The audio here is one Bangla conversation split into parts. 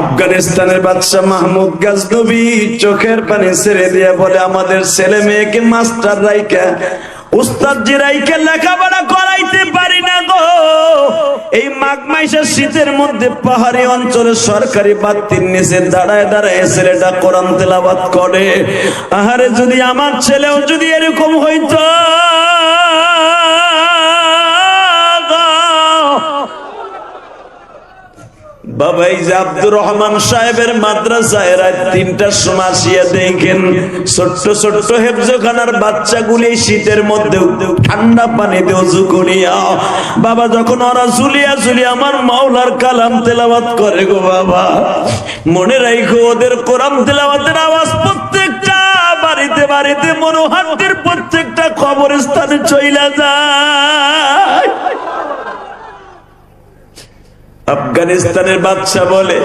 আফগানিস্তানের বাদশাহ মাহমুদ গাজনবী চোখের পানি ছেড়ে দিয়ে বলে, আমাদের ছেলে মেয়েকে মাস্টার রাইকা লেখাপড়া করাইতে পারি না গো। এই শীতের মধ্যে পাহাড়ি সরকারি বাতির নিচে দাঁড়ায় দাঁড়ায় তেলাবাদ করে। আহারে যদি আমার ছেলেও যদি এরকম হইতো বাবা, এই যে আব্দুর রহমান সাহেবের শীতের মধ্যে ঠান্ডা পানিতে উজু করিয়া, বাবা, যখন ওরা ঝুলিয়া ঝুলিয়া আমার মাওলার কালাম তেলাওয়াত করে গো বাবা, মনে রাখো ওদের কোরআন তেলাওয়াতের আওয়াজ প্রত্যেকটা বাড়িতে বাড়িতে মনোহারদের প্রত্যেকটা কবরস্থানে চইলা যায়। আফগানিস্তানের বাদশা বলে,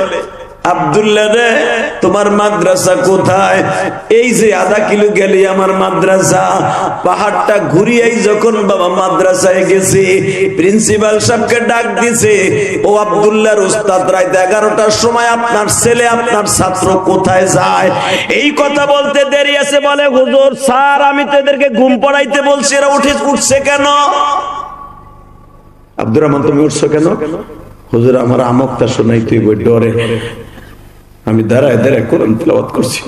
আব্দুল্লাহ রে, তোমার মাদ্রাসা কোথায়? এই যে আধা কিলো আমার মাদ্রাসা। পাহাড়টা যখন বাবা মাদ্রাসায় প্রিন্সিপাল সাহেবকে ডাক দিছে, ও উস্তাদ এগারোটার সময় আপনার ছেলে, আপনার ছাত্র কোথায় যায়? এই কথা বলতে দেরি আছে বলে, হুজুর, স্যার, আমি তো এদেরকে ঘুম পড়াইতে বলছি, এরা উঠে উঠছে কেন? আব্দুর রহমান, তুমি উঠছো কেন? হুজুর, আমার আমকটা শোনাই তুই বই, ডরে। আমি দাঁড়ায় দাঁড়ায় কোরআন তেলাওয়াত করছি।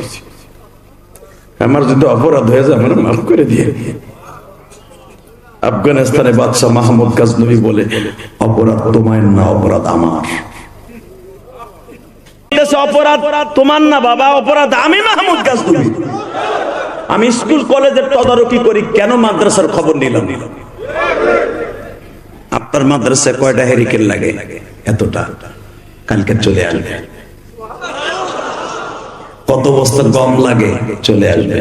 আমার যদি অপরাধ হয়ে যায়, আমার মাফ করে দিয়ে। আফগানিস্তানে বাদশাহ মাহমুদ গাজনবী বলে, অপরাধ তোমার না, অপরাধ আমার। অপরাধ তোমার না, বাবা, অপরাধ আমি মাহমুদ গাজনবী। আমি স্কুল, কলেজের তদারকি করি, কেন মাদ্রাসার খবর নিলাম নিলাম? আপনার মাদ্রাসায় কয়টা হেরিকেল লাগে? এতটা। কালকে চলে আসবে। কত বস্তা গম লাগে? চলে আসবে।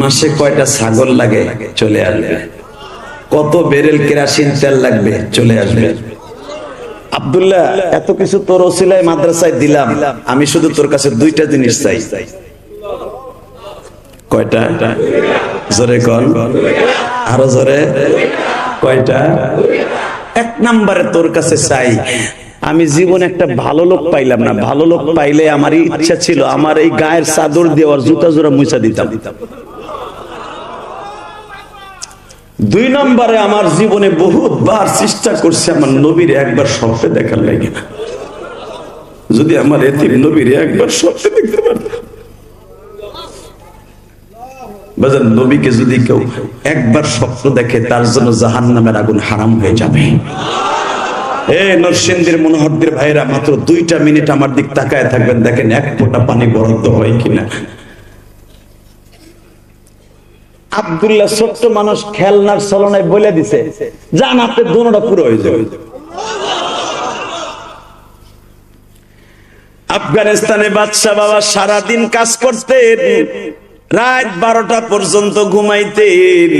মাসে কয়টা ছাগল লাগে? চলে আসবে। কত বেরেল, কেরাসিন তেল লাগবে? চলে আসবে। আব্দুল্লাহ, এত কিছু তোর ওসিলায় মাদ্রাসায় দিলাম। আমি শুধু তোর কাছে দুইটা জিনিস চাই। কয়টা? জোরে কন। আরও জোরে। কয়টা? এক নম্বরে তোর কাছে চাই। আমি জীবন একটা ভালো লোক পাইলাম না। ভালো লোক পাইলে আমার ইচ্ছা ছিল আমার এই গায়ের চাদর দেওয়ার জুতা জোড়া মুছা দিতাম। দুই নম্বরে আমার জীবনে বহুতবার চেষ্টা করছে আমার নবীর একবার স্বপ্নে দেখার লাগে যদি আমার এতিম নবীর একবার স্বপ্নে দেখতে পারতাম। বাজার নবীকে যদি কেউ একবার স্বপ্ন দেখে, তার জন্য জাহান নামের আগুন হারাম হয়ে যাবে। এ মনোহরদের ভাইরা মাত্র দুইটা মিনিট আমার দিক তাকায় থাকবেন। দেখেন, এক পানি বরাদ্দ হয় কিনা। আব্দুল্লাহ ছোট্ট মানুষ খেলনার চলনায় বলে দিছে যান আপনি দোনোটা পুরো হয়ে যাবে। আফগানিস্তানে বাদশাহ বাবা সারাদিন কাজ করতেন। রাত বারোটা পর্যন্ত ঘুমাইতেন।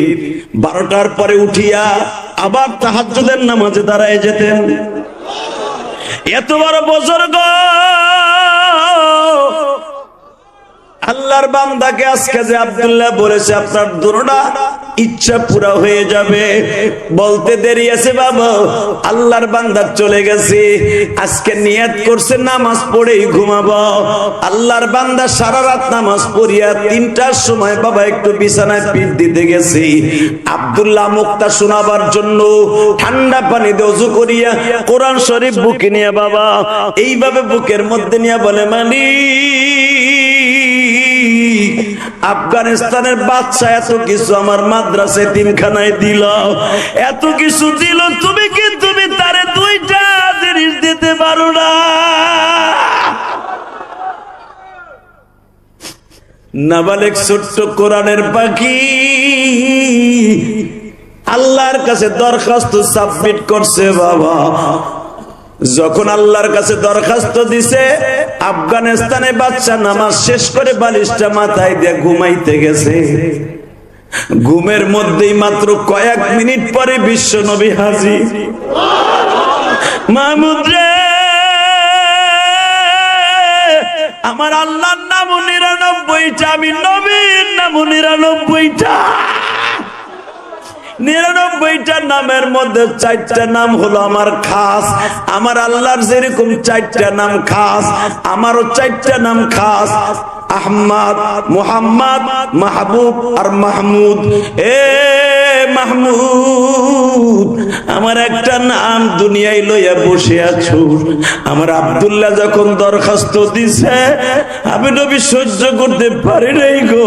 বারোটার পরে উঠিয়া আবার তাহাজুদের নামাজে দাঁড়ায় যেতেন। এত বড় বুজুর্গ! আল্লাহর বান্দাকে আজকে যে আব্দুল্লাহ বলেছে, আপনার দুটা ইচ্ছা পুরা হয়ে যাবে। বলতে দেরি আছে বাবা, আল্লাহর বান্দা চলে গেছে। আজকে নিয়াত করছে, নামাজ পড়েই ঘুমাবো। আল্লাহর বান্দা সারা রাত নামাজ পড়িয়া তিনটার সময় বাবা একটু বিছানায় পিঠ দিতে গেছি। আব্দুল্লাহ মুক্তা শোনাবার জন্য ঠান্ডা পানি দজু করিয়া কোরআন শরীফ বুকে নিয়ে বাবা, এইভাবে বুকের মধ্যে নিয়ে বলে মানি আফগানিস্তানের বাচ্চা এত কিছু আমার মাদ্রাসে তিনখানায় দিল। এত কিছু দিল, তুমি কি তুমি তারে দুইটা জিনিস দিতে পারো না? নাবালেক ছোট্ট কোরআনের পাখি। আল্লাহর কাছে দরখাস্ত সাবমিট করছে, বাবা। যখন আল্লাহর কাছে দরখাস্ত দিছে, আফগানিস্তানে বাচ্চা নামাজ শেষ করে বালিশটা মাথায় দিয়ে ঘুমাইতে গেছে। ঘুমের মধ্যেই মাত্র কয়েক মিনিট পরে বিশ্ব নবী হাজির। মাহমুদ আমার আল্লাহর নাম নিরানব্বইটা, আমি নবীর নাম নিরানব্বইটা। নিরানব্বইটা নামের মধ্যে চারটা নাম হলো আমার খাস। আমার আল্লাহর যেরকম চারটা নাম খাস, আমারও চারটা নাম খাস। আহমদ, মুহাম্মদ, মাহবুব আর মাহমুদ। এ মাহমুদ, আমার একটা নাম দুনিয়ায় লইয়া বসে আছো। আমার আব্দুল্লাহ যখন দরখাস্ত দিছে, আমি নবী সহ্য করতে পারি নাই গো।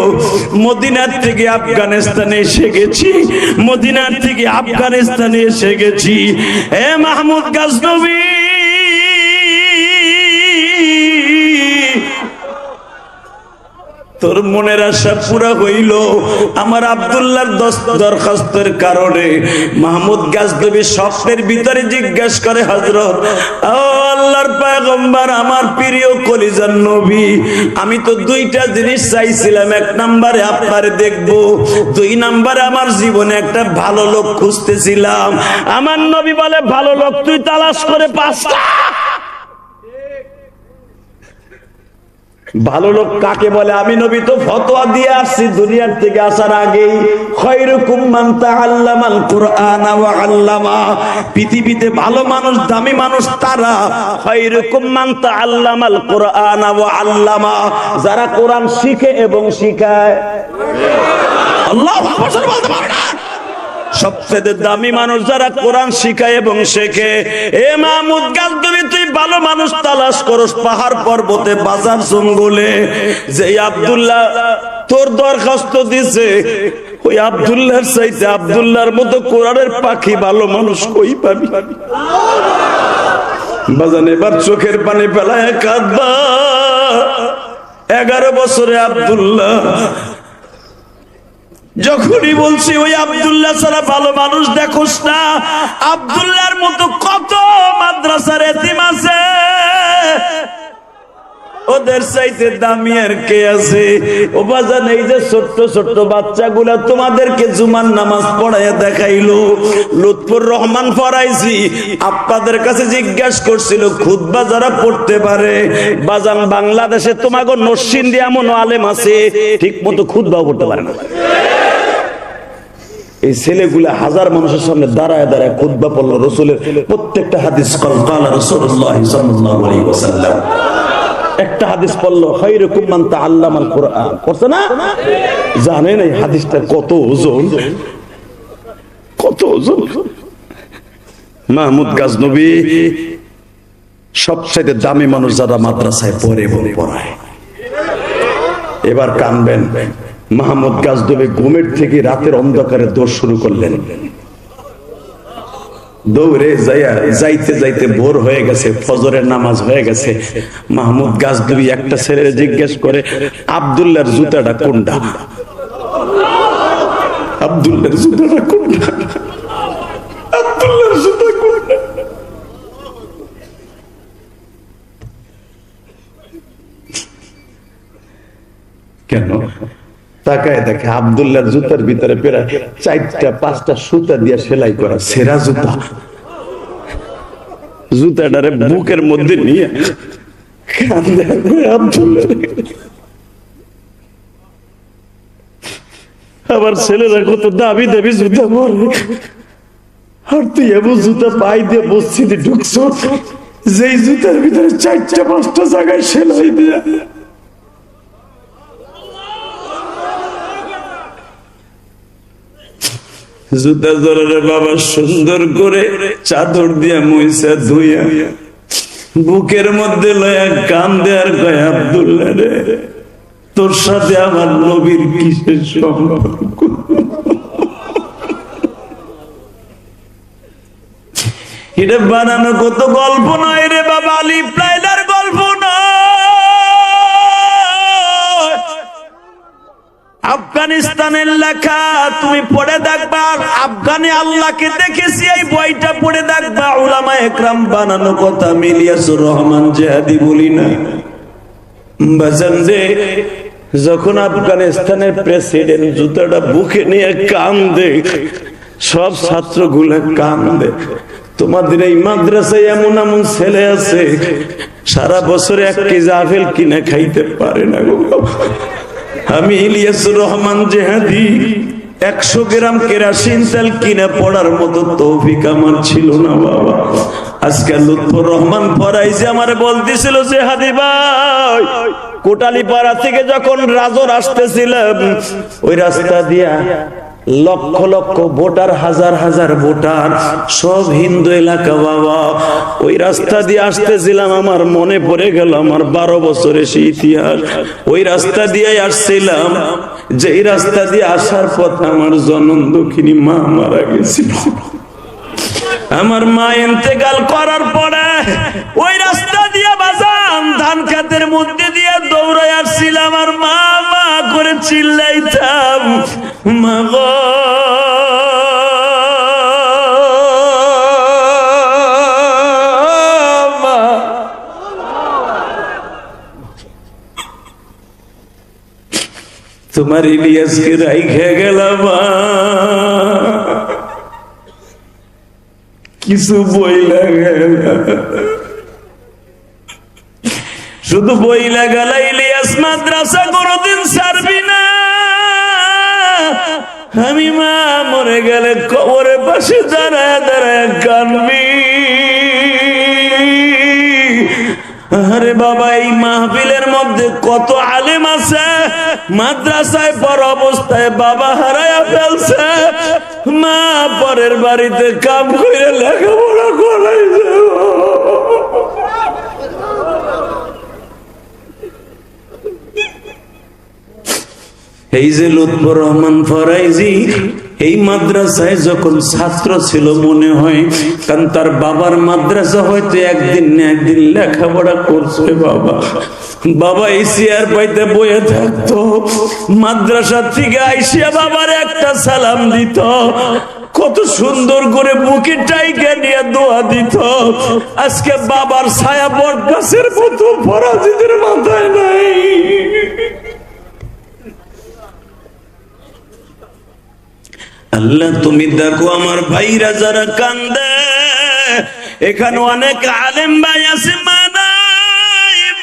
মদিনার থেকে আফগানিস্তানে এসে গেছি, মদিনার থেকে আফগানিস্তানে এসে গেছি। এ মাহমুদ গাজনবী তোর মনের আশা পুরা হইল। আমার আব্দুল্লাহর দরখাস্তের কারণে। মাহমুদ গাছদবি স্বপ্নের ভিতরে জিজ্ঞাসা করে, হজরত আল্লাহর পায়গম্বর, আমার প্রিয় কলিজার নবী, আমি তো দুইটা জিনিস চাইছিলাম। এক নম্বরে আপনারে দেখব, দুই নম্বরে আমার জীবনে একটা ভালো লোক খুঁজতেছিলাম। আমার নবী বলে, ভালো লোক, তুই তালাশ করে পাঁচটা ভালো লোক কাকে বলে? আমি নবী তো ফতোয়া দিয়ে আসছি, দুনিয়ার থেকে আসার আগেই। আল্লামা। পৃথিবীতে ভালো মানুষ, দামি মানুষ তারা? ওয়া আল্লামা। যারা কোরআন শিখে এবং শিখায়। আল্লাহ বলতে পারো না। সবচেয়ে দামি মানুষ যারা কোরআন শিখায় এবং শেখে, এ মাহমুদ গাজদবি তুই ভালো মানুষ তালাশ করস পাহাড় পর্বতে, বাজার জঙ্গলে। যে আব্দুল্লাহ তোর দরখাস্ত দিছে, ওই আব্দুল্লাহর চাইতে আব্দুল্লাহর মতো কোরআনের পাখি ভালো মানুষ কই পাবি? বাজান, এবার চোখের পানি পেলায় কাঁদবা। এগারো বছরে আব্দুল্লাহ যখনই বলছি, ওই আবদুল্লাহ ছাড়া ভালো মানুষ দেখোস না। আব্দুল্লাহর মতো কত মাদ্রাসার এতিম আছে। ওদের চাইতে দামি আর কে আছে? ও বাজান, এই যে ছোট্ট ছোট্ট বাচ্চাগুলা তোমাদেরকে জুমার নামাজ পড়াইয়া দেখাইলো। লুৎফুর রহমান পড়াইছি আপনাদের কাছে জিজ্ঞাসা করছিল, খুতবা যারা পড়তে পারে, বাজান, বাংলাদেশে তোমাকে দিয়ে এমন আলেম আছে ঠিক মতো খুতবাও পড়তে পারে না। এই ছেলেগুলা হাজার মানুষের সামনে দাঁড়ায় দাঁড়ায় খুদ্া পড়ল রসুলের প্রত্যেকটা হাদিস কল রসুল্লাহ সাল্লাল্লাহু একটা হাদিস পড়ল, খায়রুকুম মান তাআল্লামাল কুরআন করছে না? জানেন এই হাদিসটা কত ওজন? কত ওজন? মাহমুদ গাজনবী সবচেয়ে দামি মানুষ যারা মাদ্রাসায় পড়ে এবং পড়ায়। এবার কানবেন। মাহমুদ গাজদবে ঘুমের থেকে রাতের অন্ধকারে দৌড় শুরু করলেন। দৌড়ে যাইয়া যাইতে যাইতে ভোর হয়ে গেছে, ফজরের নামাজ হয়ে গেছে। মাহমুদ গাজদবি একটা ছেলে জিজ্ঞেস করে, আবদুল্লাহর জুতাটা কোনটা? আবদুল্লাহর জুতাটা কোনটা? কেন? তাকায় দেখে আবদুল্লাহর জুতার ভিতরে প্রায় চারটা, পাঁচটা সুতা দিয়ে সেলাই করা সেরা জুতা। জুতাটারে বুকের মধ্যে নিয়ে আবার ছেলেরা কত দাবি দাবি জুতা পরে। আর তুই এমন জুতা পাই দিয়ে মসজিদে ঢুকছ, যেই জুতার ভিতরে চারটা, পাঁচটা জায়গায় সেলাই দিয়ে জুতা বাবা সুন্দর করে চাদর দিয়া ধুইয়া। বুকের মধ্যে লয়া কান দেয়ার কয়, আব্দুল্লাহ রে, তোর সাথে আমার নবীর কিসের সম্পর্ক? এটা বানানো কত গল্প নয় রে বাবা আলী প্লাইলার আফগানিস্তানের লেখা, তুমি পড়ে দেখবা, আফগানে আল্লাহকে দেখেছি, এই বইটা পড়ে দেখবা, উলামা একরাম বানানো কথা মিলিয়াসুর রহমান জেহাদি বলি না। যখন আফগানিস্তানের প্রেসিডেন্ট জুতাটা বুকে নিয়ে কান্দে, সব ছাত্রগুলো কান্দে, তোমাদের এই মাদ্রাসায় এমন এমন ছেলে আছে, সারা বছরে এক কেজি আপেল কিনে খাইতে পারে না গো। আমি ইলিয়াসুর রহমান জেহাদি। একশো গ্রাম কেরাসিন তেল কিনে পড়ার মতো তৌফিক আমার ছিল না, বাবা। আজকে লুৎফর রহমান পড়াই যে আমার বলতেছিল যে হাদি ভাই, কোটালীপাড়া থেকে যখন রাজর আসতেছিলাম ওই রাস্তা দিয়া লক্ষ লক্ষ ভোটার, হাজার হাজার ভোটার, সব হিন্দু এলাকা বাবা। ওই রাস্তা দিয়ে আসতেছিলাম, আমার মনে পড়ে গেল আমার বারো বছরের সেই ইতিহাস। ওই রাস্তা দিয়ে আসছিলাম। যে এই রাস্তা দিয়ে আসার পথে আমার জনম দক্ষিণী মা মারা গেছিল। আমার মা ইন্তেকাল করার পরে ওই রাস্তা ধান খাতের মধ্যে দিয়ে দৌড়ে আসছিলাম আর মা মা করে চিল্লাইতাম, মা। তোমার ইলিয়াসকে রাইখে গেলাম কিছু বই লাগে শুধু বই লাগালা ইলিয়াস মাদ্রাসা কোনদিন ছাড়বি না। আমি মা মরে গেলে কবরের পাশে দাঁড়ায় দাঁড়ায় কানবি। আরে বাবা, এই মাহফিলের মধ্যে কত আলেম আছে। মাদ্রাসায় পর অবস্থায় বাবা হারায়া ফেলছে। মা পরের বাড়িতে কাম করে লেখাপড়া করাইছে। এই যে লুৎফর রহমান ফরাইজি, এই মাদ্রাসায় যখন ছাত্র ছিল মনে হয়, কারণ তার বাবার মাদ্রাসা হয়তো একদিন না একদিন লেখাপড়া করছে বাবা। বাবা এই চেয়ার পাইতে বয়ে থাকতো, মাদ্রাসা থেকে আইসিয়া বাবার একটা সালাম দিত, কত সুন্দর করে বুকে টাইকে নিয়ে দোয়া দিত। আজকে বাবার ছায়া বট মতো ফরাজিদের মাথায় নাই। আল্লাহ, তুমি দেখো আমার ভাইরা যারা কান্দে এখানে অনেক আলেম ভাই আছে, মা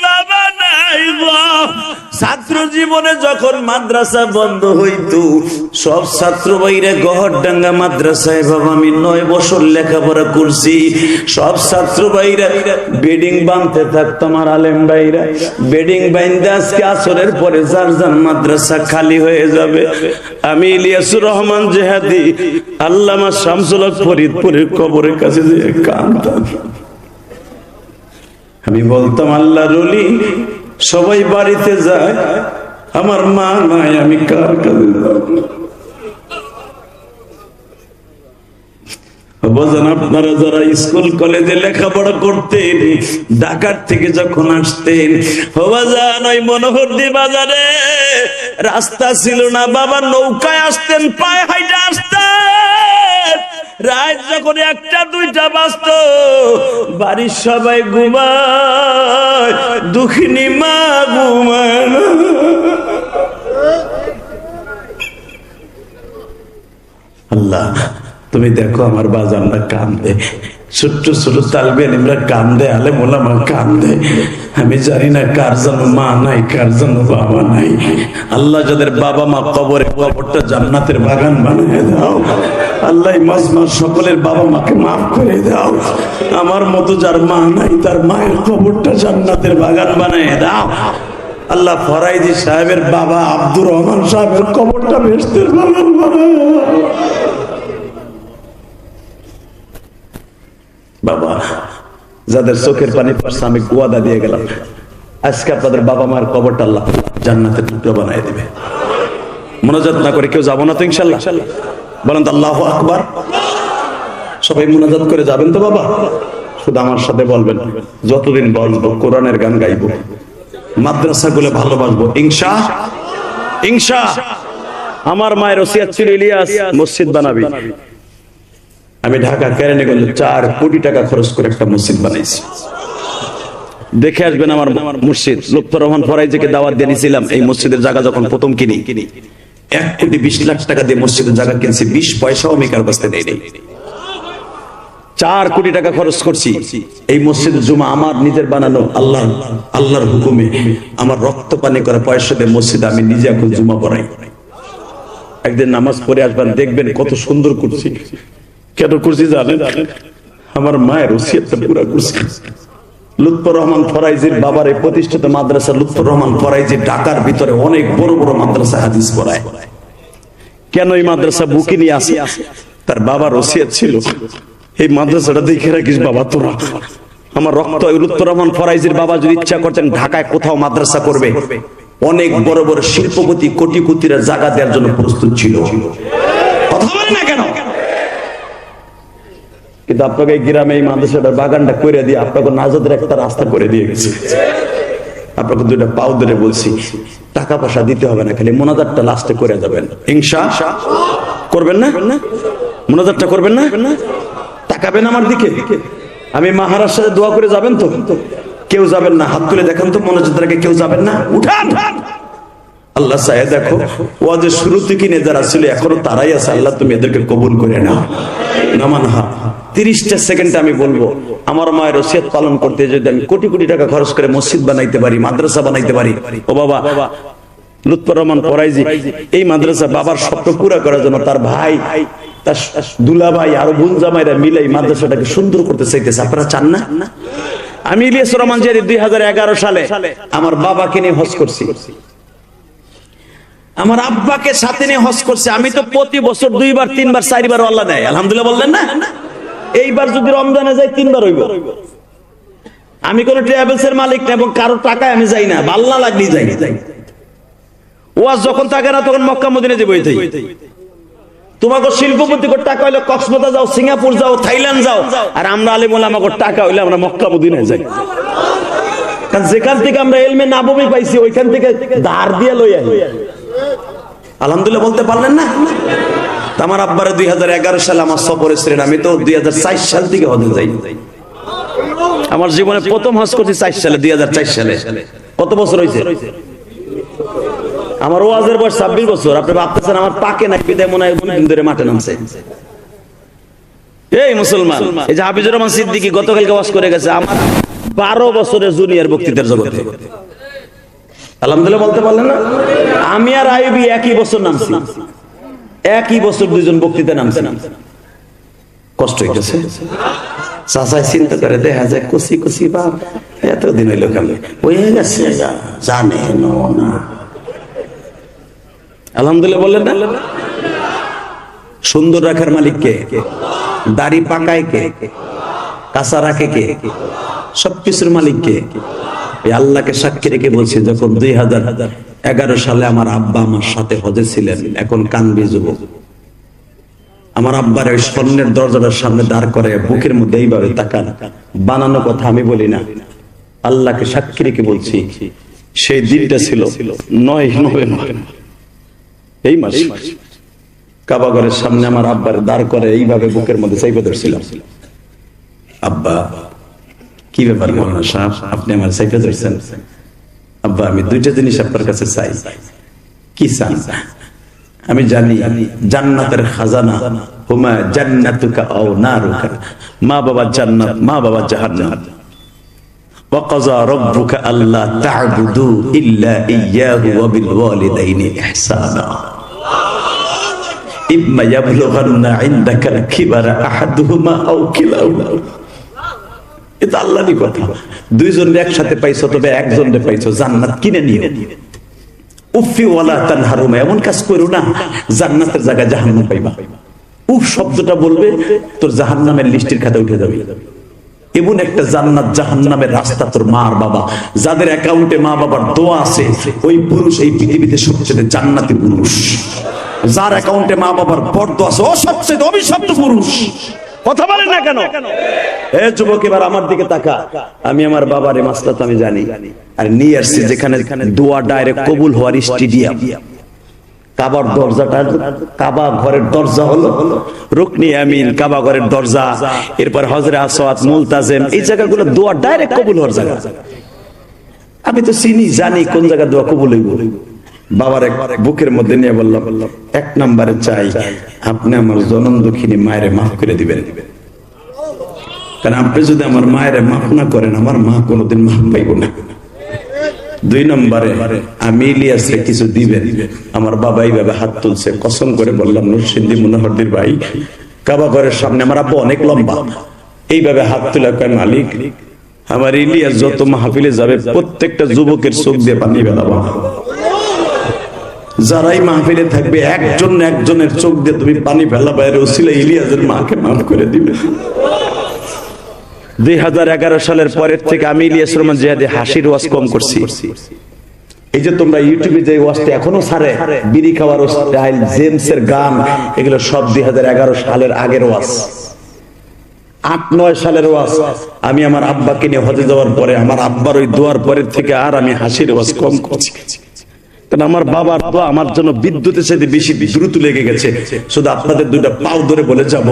বাবা নাই। ছাত্র জীবনে যখন মাদ্রাসা বন্ধ হইতো, সব ছাত্র ভাইরা গহরডাঙ্গা মাদ্রাসায়, বাবা, আমি নয় বছর লেখাপড়া করছি। সব ছাত্র ভাইরা বেডিং বাঁধতে থাকতো আমার আলেম ভাইরা। বেডিং বাইন্দে আজকে আসরের পরে যার যার মাদ্রাসা খালি হয়ে যাবে। আমি ইলিয়াসুর রহমান জেহাদি, আল্লামা শামসুল ফরিদপুরের কবরের কাছে যে কান্দাম আমি বলতাম আল্লাহ রলি সবাই বাড়িতে যায়, আমার মা নাই, আমি কার যাব? বোঝেন আপনারা যারা স্কুল, কলেজে লেখাপড়া করতেন, ঢাকার থেকে যখন আসতেন ওই বাজারে রাস্তা ছিল না, বাবা নৌকায় আসতেন, পায়ে হাইটে আসতেন। রাত যখন একটা, দুইটা বাজত, বাড়ির সবাই ঘুমায়, দুঃখিনী মা ঘুমায়। আল্লাহ, তুমি দেখো আমার বাজার না কান্দে ছোট্ট ছোট তালবে নিমরা কান্দে, আলে মোলামা কান্দে। আমি জানি না কার জন্য মা নাই, কার জন্য বাবা নাই। আল্লাহ যাদের বাবা মা কবরে, কবরটা জান্নাতের বাগান বানিয়ে দাও। আল্লাহ মাস সকলের বাবা মাকে মাফ করে দাও। আমার মতো যার মা নাই, তার মায়ের কবরটা জান্নাতের বাগান বানিয়ে দাও। আল্লাহ ফরাইজি সাহেবের বাবা আব্দুর রহমান সাহেবের কবরটা বেশতের বাগান বানায় বাবা, যাদের চোখের পানি পাশে আমি গোয়াদা দিয়ে গেলাম। আজকে আপনাদের বাবা মার কবরটা আল্লাহ জান্নাতের টুকরো বানাই দিবে। মনোজাত না করে কেউ যাব না তো ইনশাল্লাহ। বলেন আল্লাহ আকবার। সবাই মোনাজাত করে যাবেন তো বাবা? শুধু আমার সাথে বলবেন, যতদিন বলব কোরআনের গান গাইবো, মাদ্রাসা গুলো ভালোবাসবো। ইংসা ইংসা আমার মায়ের ওসিয়াত ছিল ইলিয়াস, মসজিদ বানাবি। আমি ঢাকা কেরানীগঞ্জ চার কোটি টাকা খরচ করে একটা মসজিদ বানাইছি। দেখে আসবেন আমার মসজিদ লুৎফর রহমান ফরাইজিকে দাওয়াত দিয়ে নিয়েছিলাম এই মসজিদের জায়গা যখন প্রথম কিনি, এক কোটি বিশ লাখ টাকা দিয়ে মসজিদের জায়গা কিনছি, বিশ পয়সাও আমি কার কাছ নেই চার কোটি টাকা খরচ করছি, এই মসজিদ জুমা আমার নিজের বানানো, আল্লাহ, আল্লাহর হুকুমে আমার রক্ত পানি করে পয়সা দিয়ে মসজিদ আমি নিজে এখন জুমা পড়াই একদিন নামাজ পড়ে আসবেন, দেখবেন কত সুন্দর করছি। কেন করছি জানেন? আমার মায়ের ওসিয়তটা পুরা করছি। লুৎফর রহমান ফরাইজির বাবার এই প্রতিষ্ঠিত মাদ্রাসা লুৎফর রহমান ফরাইজি ঢাকার ভিতরে অনেক বড় বড় মাদ্রাসা হাদিস পড়ায়। কেন এই মাদ্রাসা বুকে নিয়ে আসি? তার বাবার ওসিয়ত ছিল। এই মাদ্রাসাটা দেখে রাখিস বাবা তোরা। আমার রক্ত লুৎফর রহমান ফরাইজির বাবা যদি ইচ্ছা করতেন ঢাকায় কোথাও মাদ্রাসা করবে। অনেক বড় বড় শিল্পপতি কোটি কোটিরা জায়গা দেওয়ার জন্য প্রস্তুত ছিল। কথা বলে না কেন? কিন্তু আপনাকে এই গ্রামে, এই মাদ্রাসাটার বাগানটা করে দিয়ে আপনাকে নাজাদের একটা রাস্তা করে দিয়ে গেছে। আপনাকে দুইটা পাও ধরে বলছি, টাকা পয়সা দিতে হবে না, খালি মোনাজারটা লাস্টে করে যাবেন। হিংসা করবেন না? মোনাজারটা করবেন না? তাকাবেন আমার দিকে। আমি মাহারার দোয়া করে যাবেন তো? কেউ যাবেন না, হাত তুলে দেখেন তো, মোনাজাতের আগে কেউ যাবেন না? উঠান! আল্লাহ সাহেব দেখো ওয়াজের শুরু থেকে যারা ছিল, এখনও তারাই আছে, আল্লাহ তুমি এদেরকে কবুল করে নাও। নামান হা তিরিশটা সেকেন্ড আমি বলব, আমার মায়ের ওসিয়ত পালন করতে যদি আমি কোটি কোটি টাকা খরচ করে মসজিদ বানাইতে পারি, মাদ্রাসা বানাইতে পারি। ও বাবা, লুৎফর রহমান পরাইজি এই মাদ্রাসা বাবার স্বপ্ন পুরা করার জন্য তার ভাই, তার দুলা ভাই আরও বোন জামাইরা মিলে মাদ্রাসাটাকে সুন্দর করতে চাইতেছে। আপনারা চান না? আমি ইলিয়াস রহমান দুই সালে আমার বাবাকে নিয়ে হজ করছি। আমার আব্বাকে সাথে নিয়ে হজ করছে। আমি তো প্রতি বছর দুইবার, তিনবার, চারবার আল্লাহ দেয়। আলহামদুলিল্লাহ বললেন না? এইবার যদি রমজানে যাই, তিনবার হইব। আমি কোন ট্রাভেলস এর মালিক না এবং কারও টাকায় আমি যাই না বাল্লা লাগলি যাই। ওয়াজ যখন থাকে না, তখন মক্কা মদিনে যে তোমাকে শিল্পপতি করে, টাকা হইলে কক্সবাজার যাও, সিঙ্গাপুর যাও, থাইল্যান্ড যাও, আর আমরা আলিমুল আমাকে টাকা হইলে আমরা মক্কা মদিনে যাই। কারণ যেখান থেকে আমরা এলমে নাবমি পাইছি, ওইখান থেকে ধার দিয়ে আই। আলহামদুলিল্লাহ বলতে পারলেন না? আমার আব্বারে দুই হাজার এগারো সালে আমার সফরে ছিলেন, আমি তো দুই হাজার চার সাল থেকে হজে যাই। আমার জীবনে প্রথম হজ করছি চার সালে, দুই হাজার চার সালে। কত বছর হয়েছে? আমার ওয়াজের বয়স ছাব্বিশ বছর। আপনি ভাবতেছেন আমার পাকে না বিদায় মনে হয় অনেকদিন ধরে মাঠে নামছে। এই মুসলমান, এই যে হাফিজুর রহমান সিদ্দিকি গতকালকে ওয়াজ করে গেছে, আমার বারো বছরের জুনিয়র বক্তৃতার জগতে। আলহামদুলিল্লাহ বলতে পারলেন না? আমি আর আইবি একই বছর নামছি। একই বছর দুইজন বক্তৃতা নামছে। কষ্ট হইতেছে চাচাই চিন্তা করে, দেখা যায় কুচি কুচি বা এতদিন হইল কেমন হয়ে গেছে জানে না আলহামদুলিল্লাহ বললেন না? সুন্দর রাখার মালিক কে? দাড়ি পাকায় কে? কাঁচা রাখে কে? সবকিছুর মালিক কে? আল্লাহকে সাক্ষী রেখে বলছি, যখন দুই হাজার এগারো সালে আমার আব্বা আমার সাথে হজে ছিলেন, এখন কানবি যুবক। আমার আব্বার ওই স্বর্ণের দরজাটার সামনে দাঁড় করে বুকের মধ্যে এইভাবে তাকান। বানানো কথা আমি বলি না। আল্লাহকে সাক্ষী রেখে বলছি, সেই দিনটা ছিল এই মাস। কাবাগরের সামনে আমার আব্বার দাঁড় করে এইভাবে বুকের মধ্যে চাইপে ধরছিলাম। আব্বা, কি ব্যাপার মৌলানা সাহেব? আপনি আমার চাইপে ধরছেন? আব্বা আমি দুইটা জিনিস আপনার কাছে চাই কি চান আমি জানি জান্নাতের খাজানা হুমা জান্নাতুকা আও নারুকা মা বাবা জান্নাত মা বাবা জাহান্নাত وقضى ربك ألا تعبدوا إلا إياه وبالوالدين إحسانا إما يبلغن عندك الكبر أحدهما أو كلاهما এটা আল্লাহরই কথা। দুইজন একসাথে পাইছো, তবে একজন পাইছো, জান্নাত কিনে নিও। এমন জান্নাতের একটা জান্নাত রাস্তা তোর মা আর বাবা। যাদের অ্যাকাউন্টে মা বাবার আছে, ওই পুরুষ, এই পৃথিবীতে পুরুষ। যার অ্যাকাউন্টে মা বাবার আছে পুরুষ। কথা বলেন না কেন? এ যুবক এবার আমার দিকে তাকা। আমি আমার বাবার এই মাসলা তো আমি জানি। আর নিয়ে আসছি যেখানে দোয়া ডাইরেক্ট কবুল হওয়ার স্টেডিয়াম। কাবার দরজাটা কাবা ঘরের দরজা হলো রুকনি আমিন কাবা ঘরের দরজা। এরপর হজরে আসওয়াত মুলতাজেম এই জায়গাগুলো দোয়া ডাইরেক্ট কবুল হওয়ার জায়গা। আমি তো চিনি জানি কোন জায়গা দোয়া কবুল হইব। বাবার এক বুকের মধ্যে নিয়ে বললাম, এক নম্বরে চাই, আপনি আমার জনম দুঃখিনী মায়ের মাফ করে দিবেন। কারণ আপনি যদি আমার মায়ের মাফ না করেন, আমার মা কোনোদিন মাফ পাইব না। দুই নম্বরে, আমি ইলিয়াসে কিছু দিবেন। আমার বাবা এইভাবে হাত তুলছে, কসম করে বললাম নরসিন্দি মনোহরদির ভাই, কাবা ঘরের সামনে আমার আব্বু অনেক লম্বা। এইভাবে হাত তুলে কয়, মালিক, আমার ইলিয়াস যত মাহফিলে যাবে, প্রত্যেকটা যুবকের চোখ দিয়ে পানি বেলাবো। যারাই মাহফিলে থাকবে একজন একজনের চোখ দিয়ে তুমি পানি ফেলা বাইরে ওসিলা ইলিয়াসের মাকে মাফ করে দিবে। দুই হাজার এগারো সালের পরের থেকে আমি ইলিয়াস রহমান জিহাদি হাসির ওয়াজ কম করছি। এই যে তোমরা ইউটিউবে যে ওয়াজটা এখনও ছাড়ে বিড়ি খাওয়ার স্টাইল জেমস এর গান এগুলো সব দুই হাজার এগারো সালের আগের ওয়াজ। আট নয় সালের ওয়াজ। আমি আমার আব্বাকে নিয়ে হতে যাওয়ার পরে আমার আব্বার ওই দোয়ার পরের থেকে আর আমি হাসির ওয়াজ কম করছি। কারণ আমার বাবার দোয়া আমার জন্য বিদ্যুতের সাথে বেশি দ্রুত লেগে গেছে। শুধু আপনাদের দুইটা পাও ধরে বলে যাব,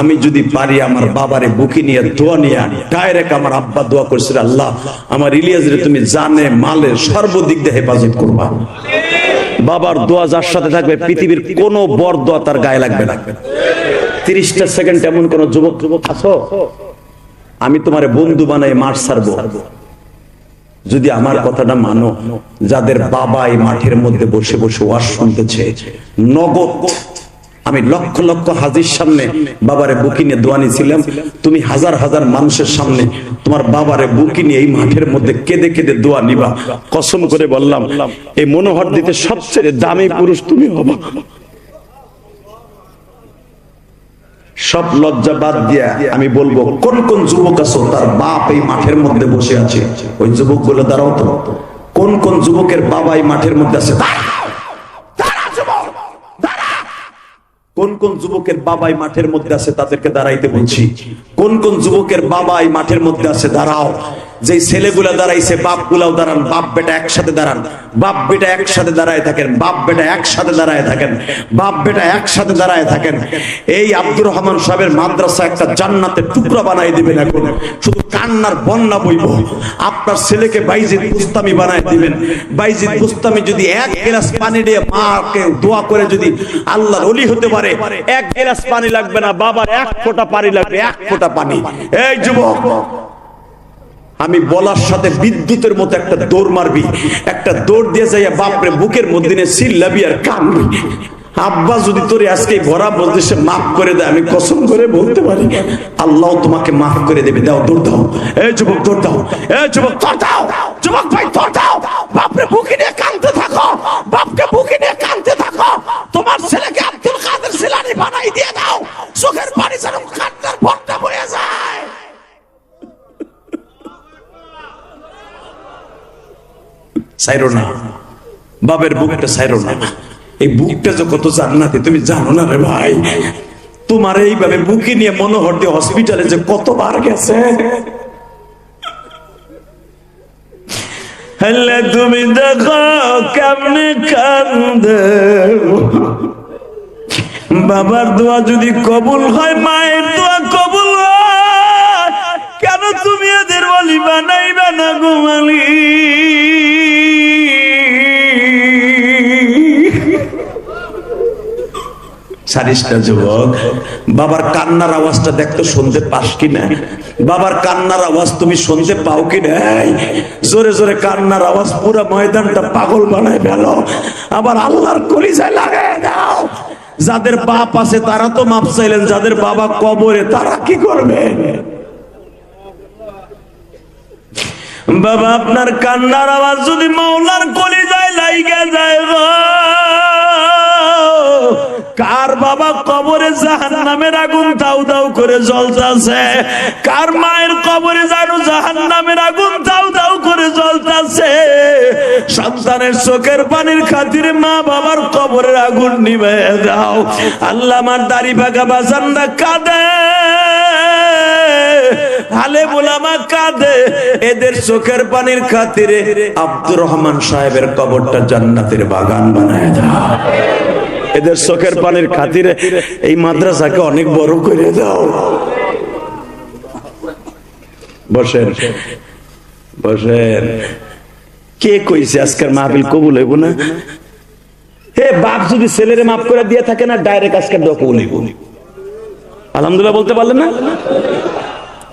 আমি যদি পারি আমার বাবারে বুকি নিয়ে, দোয়া নিয়ে ডাইরেক্ট আমার আব্বা দোয়া করছিল আল্লাহ, আমার ইলিয়াস রে তুমি জানে, মালে সর্বদিক দিয়ে হেফাজত করবা। বাবার দোয়া যার সাথে থাকবে, পৃথিবীর কোন বর দোয়া তার গায়ে লাগবে না। তিরিশটা সেকেন্ড এমন কোন যুবক যুবক আছো? আমি তোমার বন্ধু বানাই, মাঠ ছাড়বো যদি আমার কথাটা মানো, যাদের বাবা এই মাঠের মধ্যে বসে বসে ওয়াজ শুনতেছে, নগদ আমি লক্ষ লক্ষ হাজির সামনে বাবারে বুকি নিয়ে দোয়া নিয়েছিলাম, তুমি হাজার হাজার মানুষের সামনে তোমার বাবারে বুকি নিয়ে এই মাঠের মধ্যে কেঁদে কেঁদে দোয়া নিবা। কসম করে বললাম, এই মনোহর দিতে সবচেয়ে দামি পুরুষ তুমি হবা। সব লজ্জা বাদ দিয়া আমি বলব, কোন কোন যুবক আছো? তার বাপ এই মাঠের মধ্যে বসে আছে। ওই যুবকগুলো দাঁড়াও তো। কোন কোন যুবকের বাবা এই মাঠের মধ্যে আছে। কোন কোন যুবকের বাবাই মাঠের মধ্যে আছে? তাদেরকে দাঁড়াইতে বলছি। কোন কোন যুবকের বাবা এই মাঠের মধ্যে আছে? দাঁড়াও। যে ছেলেগুলা দাঁড়াইছে বাপ গুলাও দাঁড়ান, বাপ বেটা একসাথে দাঁড়ান। বাপ বেটা একসাথে দাঁড়ায় থাকেন, বাপ বেটা একসাথে দাঁড়ায় থাকেন, বাপ বেটা একসাথে দাঁড়ায় থাকেন। এই আব্দুর রহমান সাহেবের মাদ্রাসা একটা জান্নাতের টুকরা বানাই দিবেন এখন। শুধু কান্নার বন্যা বইব। আপনার ছেলেকে বাইজিদ বুস্তামি বানাই দিবেন। বাইজিদ বুস্তামি যদি এক গ্লাস পানি দিয়ে মাকে দোয়া করে যদি আল্লাহর অলি হতে পারে, এক গ্লাস পানি লাগবে না, বাবার এক ফোঁটা পানি লাগবে, এক ফোঁটা পানি। এই যুবক, আমি বলার সাথে বিদ্যুতের মতো একটা দৌড় মারবি। একটা দৌড় দিয়ে যাইয়া বাপরে বুকের মধ্যে সিল লাবি আর কানবি। আব্বা যদি তোর আজকে ভরা বলতে সে মাফ করে দেয়, আমি কসম করে বলতে পারি আল্লাহ তোমাকে মাফ করে দেবে। দাও, দৌড় দাও। এই যুবক, দৌড় দাও। এই যুবক দাও। যুবক ভাই দাও। বাপরে নিয়ে কানতে থাকো। বাপকে নিয়ে কানতে থাকো। তোমার ছেলেকে আব্দুল কাদের সিলানি বানাই দিয়ে দাও। চোখের পানি যেন কান্নার যায়। সাইরো না। বাবের বুকটা সাইরো না। এই বুকটা যে কত জান্নাতি, তুমি জানো না রে ভাই? তোমার এইভাবে বুকে নিয়ে মনোহর দিয়ে হসপিটালে যে কতবার গেছে? হলে তুমি দেখো কেমনে কান্দে। বাবার দোয়া যদি কবুল হয়, মায়ের দোয়া কবুল হয়, কেন তুমি এদের বলি বানাইবে না ঘুমালি সারিসটা যুবক, বাবার কান্নার আওয়াজটা দেখতো শুনতে পাস বাবার কান্নার আওয়াজ তুমি শুনতে পাও জোরে জোরে কান্নার আওয়াজ পুরো ময়দানটা পাগল বানায় আবার আল্লাহর কলিজায় দাও। যাদের বাপ আছে তারা তো মাপ চাইলেন, যাদের বাবা কবরে তারা কি করবে? বাবা, আপনার কান্নার আওয়াজ যদি মাওলার কলিজায় লাইগা যায় গো। কার বাবা কবরে জাহান নামের আগুন দাউ দাউ করে জ্বলতাছে কার মায়ের কবরে জানো জাহান নামের আগুন দাউ দাউ করে জ্বলতাছে সন্তানের চোখের পানির খাতিরে মা বাবার কবরের আগুন নিবে দাও। আল্লাহ আমার দাড়ি ভাগা বাজান্দা কাঁদে। হালে বোলামা কাঁদে। এদের চোখের পানির খাতিরে আব্দুর রহমান সাহেবের কবরটা জান্নাতের বাগান বানায় দাও। এদের চোখের পানির খাতিরে এই মাদ্রাসাকে অনেক বড় করে দাও। বসেন বসেন। কে কইছে আজকের মাহফিল কবুল হইব না? হে বাপ যদি ছেলেরে মাফ করে দিয়ে থাকে না, ডাইরেক্ট আজকের দোয়া কবুল হইব। আলহামদুলিল্লাহ বলতে পারলেন না?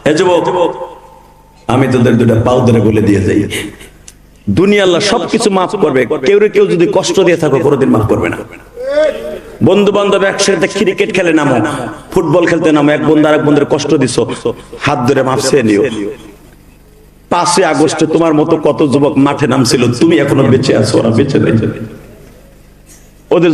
এ যুবক, আমি তোদের দুটা পাও ধরে বলে দিয়ে যাই। দুনিয়া আল্লাহ সবকিছু মাফ করবে। কেউ কেউ যদি কষ্ট দিয়ে থাকো, কোনোদিন মাফ করবে না। বন্ধু বান্ধব একসাথে ক্রিকেট খেলে নামো, ফুটবল খেলতে নামো, এক বন্ধু আর এক বন্ধুর কষ্ট দিছো, হাত ধরে মাফ চেয়ে নিও। পাঁচই আগস্টে তোমার মতো কত যুবক মাঠে নামছিল, তুমি এখনও বেঁচে আছো, ওরা বেঁচে নেই। ওদের